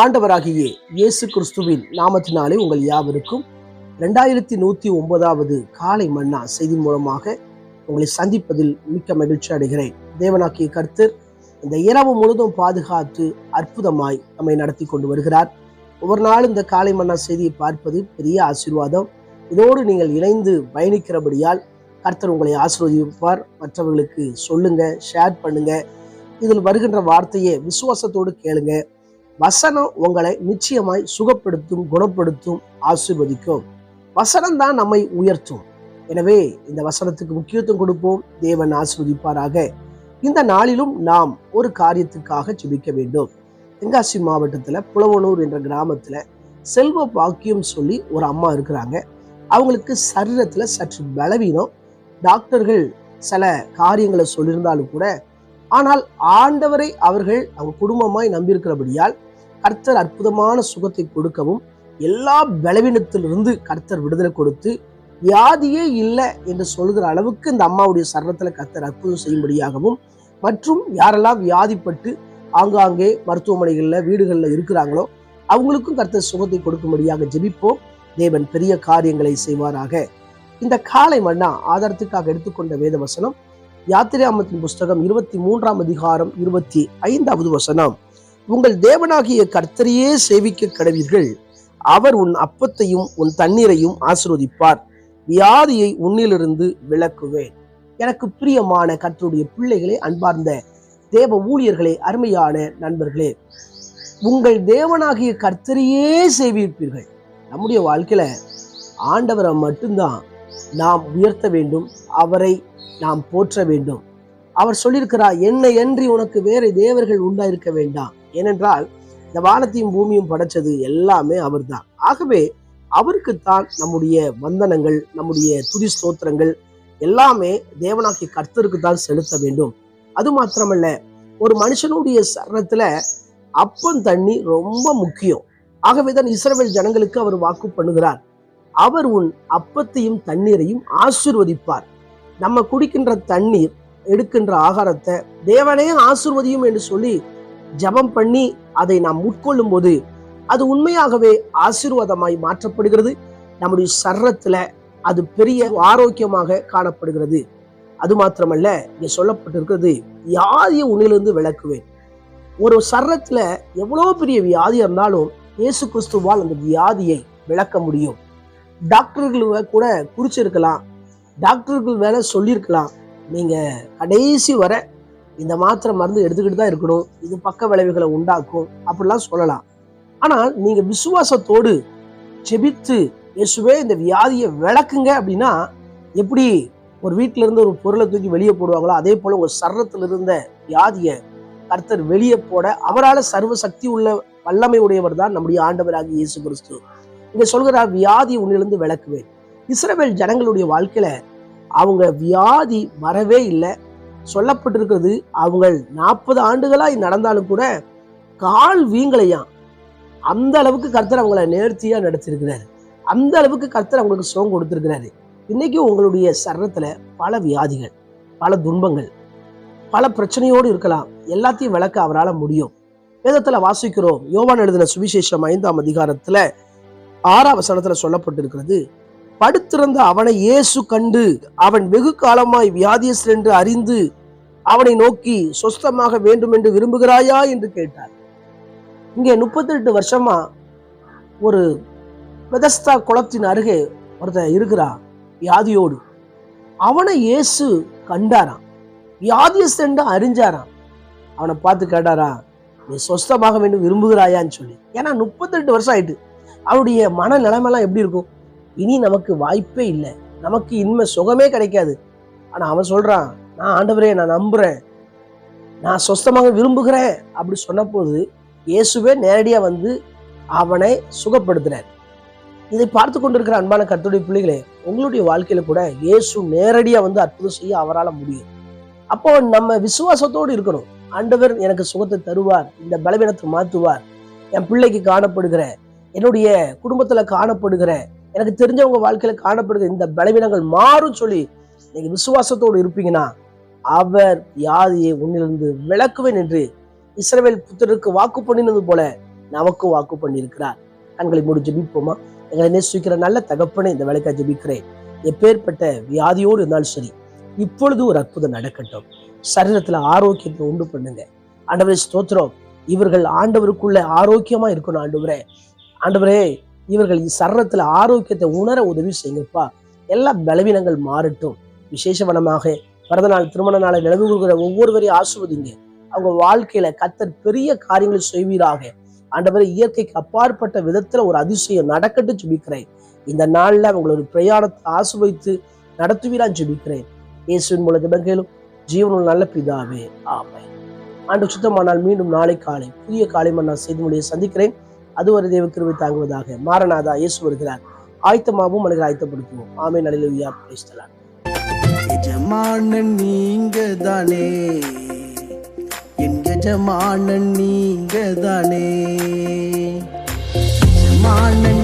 ஆண்டவராகிய இயேசு கிறிஸ்துவின் நாமத்தினாலே உங்கள் யாவருக்கும் ரெண்டாயிரத்தி நூற்றி ஒன்பதாவது காலை மன்னா செய்தி மூலமாக உங்களை சந்திப்பதில் மிக்க மகிழ்ச்சி அடைகிறேன். தேவனாக்கிய கர்த்தர் இந்த இரவு முழுதும் பாதுகாத்து அற்புதமாய் நம்மை நடத்தி கொண்டு வருகிறார். ஒவ்வொரு நாளும் இந்த காலை மன்னா செய்தியை பார்ப்பது பெரிய ஆசீர்வாதம். இதோடு நீங்கள் இணைந்து பயணிக்கிறபடியால் கர்த்தர் உங்களை ஆசீர்வதிப்பார். மற்றவர்களுக்கு சொல்லுங்க ஷேர் பண்ணுங்க. இதில் வருகின்ற வார்த்தையை விசுவாசத்தோடு கேளுங்க. வசனம் உங்களை நிச்சயமாய் சுகப்படுத்தும் குணப்படுத்தும் ஆசிர்வதிக்கும். வசனம் தான் நம்மை உயர்த்தும். எனவே இந்த வசனத்துக்கு முக்கியத்துவம் கொடுப்போம். தேவன் ஆசீர்வதிப்பாராக. இந்த நாளிலும் நாம் ஒரு காரியத்துக்காக ஜெபிக்க வேண்டும். தென்காசி மாவட்டத்தில் புலவனூர் என்ற கிராமத்தில் செல்வ பாக்கியம் சொல்லி ஒரு அம்மா இருக்கிறாங்க. அவங்களுக்கு சரீரத்தில் சற்று பலவீனம். டாக்டர்கள் சில காரியங்களை சொல்லியிருந்தாலும் கூட ஆனால் ஆண்டவரை அவர்கள் அவங்க குடும்பமாய் நம்பியிருக்கிறபடியால் கர்த்தர் அற்புதமான சுகத்தை கொடுக்கவும் எல்லா பலவீனத்திலிருந்து கர்த்தர் விடுதலை கொடுத்து வியாதியே இல்லை என்று சொல்கிற அளவுக்கு இந்த அம்மாவுடைய சரணத்தில் கர்த்தர் அற்புதம் செய்யும்படியாகவும் மற்றும் யாரெல்லாம் வியாதிப்பட்டு ஆங்காங்கே மருத்துவமனைகளில் வீடுகளில் இருக்கிறாங்களோ அவங்களுக்கும் கர்த்தர் சுகத்தை கொடுக்கும்படியாக ஜெபிப்போம். தேவன் பெரிய காரியங்களை செய்வாராக. இந்த காலை மன்னா ஆதாரத்துக்காக எடுத்துக்கொண்ட வேத வசனம் யாத்திராமத்தின் புஸ்தகம் இருபத்தி மூன்றாம் அதிகாரம் இருபத்தி ஐந்தாவது வசனம். உங்கள் தேவனாகிய கர்த்தரையே சேவிக்க கடவீர்கள். அவர் உன் அப்பத்தையும் உன் தண்ணீரையும் ஆசிர்வதிப்பார். வியாதியை உன்னிலிருந்து விளக்குவேன் எனக்கு பிரியமான கர்த்தருடைய பிள்ளைகளே அன்பார்ந்த தேவ ஊழியர்களே அருமையான நண்பர்களே உங்கள் தேவனாகிய கர்த்தரையே சேவிப்பீர்கள். நம்முடைய வாழ்க்கையில ஆண்டவரை மட்டும்தான் நாம் உயர்த்த வேண்டும் அவரை நாம் போற்ற வேண்டும். அவர் சொல்லியிருக்கிறார் என்னை அன்றி உனக்கு வேறு தேவர்கள் உண்டாயிருக்க வேண்டாம். ஏனென்றால் இந்த வானத்தையும் பூமியும் படைச்சது எல்லாமே அவர்தான். ஆகவே அவருக்குத்தான் நம்முடைய வந்தனங்கள் நம்முடைய துதி ஸ்தோத்திரங்கள் எல்லாமே தேவனாக்கி கர்த்தருக்கு தான் செலுத்த வேண்டும். அது மாத்திரமல்ல ஒரு மனுஷனுடைய சரணத்துல அப்பம் தண்ணி ரொம்ப முக்கியம். ஆகவேதான் இஸ்ரவேல் ஜனங்களுக்கு அவர் வாக்கு பண்ணுகிறார். அவர் உன் அப்பத்தையும் தண்ணீரையும் ஆசிர்வதிப்பார். நம்ம குடிக்கின்ற தண்ணீர் எடுக்கின்ற ஆகாரத்தை தேவனே ஆசிர்வதியும் என்று சொல்லி ஜெபம் பண்ணி அதை நாம் உட்கொள்ளும் போது அது உண்மையாகவே ஆசீர்வாதமாய் மாற்றப்படுகிறது. நம்முடைய சர்ரத்துல அது பெரிய ஆரோக்கியமாக காணப்படுகிறது. அது மாத்திரமல்ல இங்க சொல்லப்பட்டிருக்கிறது வியாதியை உன்னிலிருந்து விளக்குவேன் ஒரு சர்ரத்துல எவ்வளவு பெரிய வியாதி இருந்தாலும் இயேசு கிறிஸ்துவால் அந்த வியாதியை விளக்க முடியும். டாக்டர்கள் கூட குறிச்சிருக்கலாம். டாக்டர்கள் வேற சொல்லியிருக்கலாம். நீங்க கடைசி வர இந்த மாத்திரை மருந்து எடுத்துக்கிட்டு தான் இருக்கணும். இது பக்க விளைவுகளை உண்டாக்கும். அப்படிலாம் சொல்லலாம். ஆனால் நீங்க விசுவாசத்தோடு செபித்து இயேசுவே இந்த வியாதியை விளக்குங்க அப்படின்னா எப்படி ஒரு வீட்டில இருந்து ஒரு பொருளை தூக்கி வெளியே போடுவாங்களோ அதே போல உங்க சர்ரத்தில் இருந்த வியாதியை கர்த்தர் வெளியே போட அவரால் சர்வ சக்தி உள்ள வல்லமை உடையவர் தான் நம்முடைய ஆண்டவராக இயேசு கிறிஸ்து. இங்க சொல்கிறார் வியாதி உன்னிலிருந்து விளக்குவேன். இஸ்ரவேல் ஜனங்களுடைய வாழ்க்கையில அவங்க வியாதி வரவே இல்லை. சொல்லப்பட்டிருக்கிறது. அவங்கள் நாற்பது ஆண்டுகளாய் நடந்தாலும் கூட கால் வீங்கலையாம். அந்த அளவுக்கு கர்த்தர் அவங்கள நேர்த்தியாக நடத்திருக்கிறார். அந்த அளவுக்கு கர்த்தர் அவங்களுக்கு சுகம் கொடுத்துருக்கிறாரு. இன்னைக்கு உங்களுடைய சரணத்தில் பல வியாதிகள் பல துன்பங்கள் பல பிரச்சனையோடு இருக்கலாம். எல்லாத்தையும் விளக்க அவரால் முடியும். வேதத்தில் வாசிக்கிறோம். யோவான் எழுதின சுவிசேஷம் ஐந்தாம் அதிகாரத்தில் ஆறாம் வசனத்தில் சொல்லப்பட்டிருக்கிறது படுத்திருந்த அவனை இயேசு கண்டு அவன் வெகு காலமாய் வியாதியஸ் என்று அறிந்து அவனை நோக்கி சொஸ்தமாக வேண்டும் என்று விரும்புகிறாயா? என்று கேட்டார். இங்கே முப்பத்தெட்டு வருஷமா ஒரு பெதஸ்தா குளத்தின் அருகே ஒருத்தன் இருக்கிறான் வியாதியோடு. அவனை இயேசு கண்டாராம். வியாதியஸ்தன் அறிஞ்சாராம். அவனை பார்த்து கேட்டாரா நீ சொஸ்தமாக வேண்டும் விரும்புகிறாயான்னு சொல்லி. ஏன்னா முப்பத்தெட்டு வருஷம் ஆயிட்டு. அவனுடைய மன நிலைமைலாம் எப்படி இருக்கும்? இனி நமக்கு வாய்ப்பே இல்லை. நமக்கு இனிமே சுகமே கிடைக்காது. ஆனால் அவன் சொல்கிறான் நான் ஆண்டவரே நான் நம்புகிறேன் நான் சொஸ்தமாக விரும்புகிறேன் அப்படி சொன்னபோது இயேசுவே நேரடியாக வந்து அவனை சுகப்படுத்தினார். இதை பார்த்து கொண்டிருக்கிற அன்பான கத்துடைய பிள்ளைகளே உங்களுடைய வாழ்க்கையில கூட இயேசு நேரடியாக வந்து அற்புதம் செய்ய அவரால் முடியும். அப்போ நம்ம விசுவாசத்தோடு இருக்கணும். ஆண்டவர் எனக்கு சுகத்தை தருவார் இந்த பலவீனத்தை மாற்றுவார். என் பிள்ளைக்கு காணப்படுகிற என்னுடைய குடும்பத்தில் காணப்படுகிற எனக்கு தெரிஞ்சவங்க வாழ்க்கையில காணப்படுகிற இந்த பலவீனங்கள் மாறும் சொல்லி நீங்கள் விசுவாசத்தோடு இருப்பீங்கன்னா அவர் வியாதியை உன்னிலிருந்து விளக்குவேன் என்று இஸ்ரவேல் புத்தருக்கு வாக்கு பண்ணினது போல நமக்கு வாக்கு பண்ணியிருக்கிறார். கண்களை மூடி ஜபிப்போமா? எங்களை நேசிக்கிற நல்ல தகப்பனை இந்த வேலைக்காக ஜெபிக்கிறேன். எப்பேற்பட்ட வியாதியோடு இருந்தாலும் சரி இப்பொழுது ஒரு அற்புதம் நடக்கட்டும். சரீரத்துல ஆரோக்கியத்தை உண்டு பண்ணுங்க. ஆண்டவரே ஸ்தோத்திரம். இவர்கள் ஆண்டவருக்குள்ள ஆரோக்கியமா இருக்கணும் ஆண்டவரே. ஆண்டவரே இவர்கள் சரீரத்துல ஆரோக்கியத்தை உணர உதவி செய்யுங்கப்பா. எல்லா பலவீனங்கள் மாறட்டும். விசேஷவனமாக பிறந்த நாள் திருமண நாளை நிலவு கொடுக்கிற ஒவ்வொருவரையும் ஆசுவதிங்க அவங்க வாழ்க்கையில கத்தர் பெரிய காரியங்களை செய்வீராக. ஆண்டவரை இயற்கைக்கு அப்பாற்பட்ட விதத்துல ஒரு அதிசயம் நடக்கட்டும் ஜெபிக்கிறேன். இந்த நாள்ல அவங்களோட பிரயாணத்தை ஆசுவைத்து நடத்துவீரான் ஜெபிக்கிறேன். இயேசுவின் மூல ஜபங்களும். ஜீவனுள் நல்ல பிதாவே ஆமை ஆண்டு சுத்தமானால் மீண்டும் நாளை காலை புதிய காலை நான் செய்து மொழியை சந்திக்கிறேன். அதுவரை தேவ கிருவை தாங்குவதாக மாரநாதா இயேசு வருகிறார். ஆயத்தமாகவும் மனிதர் ஆயத்தப்படுத்துவோம். ஆமை நலிலுயா பிரைஸ்தலான் எஜமானன் நீங்க தானே என் எஜமானன் நீங்க தானே எஜமானன்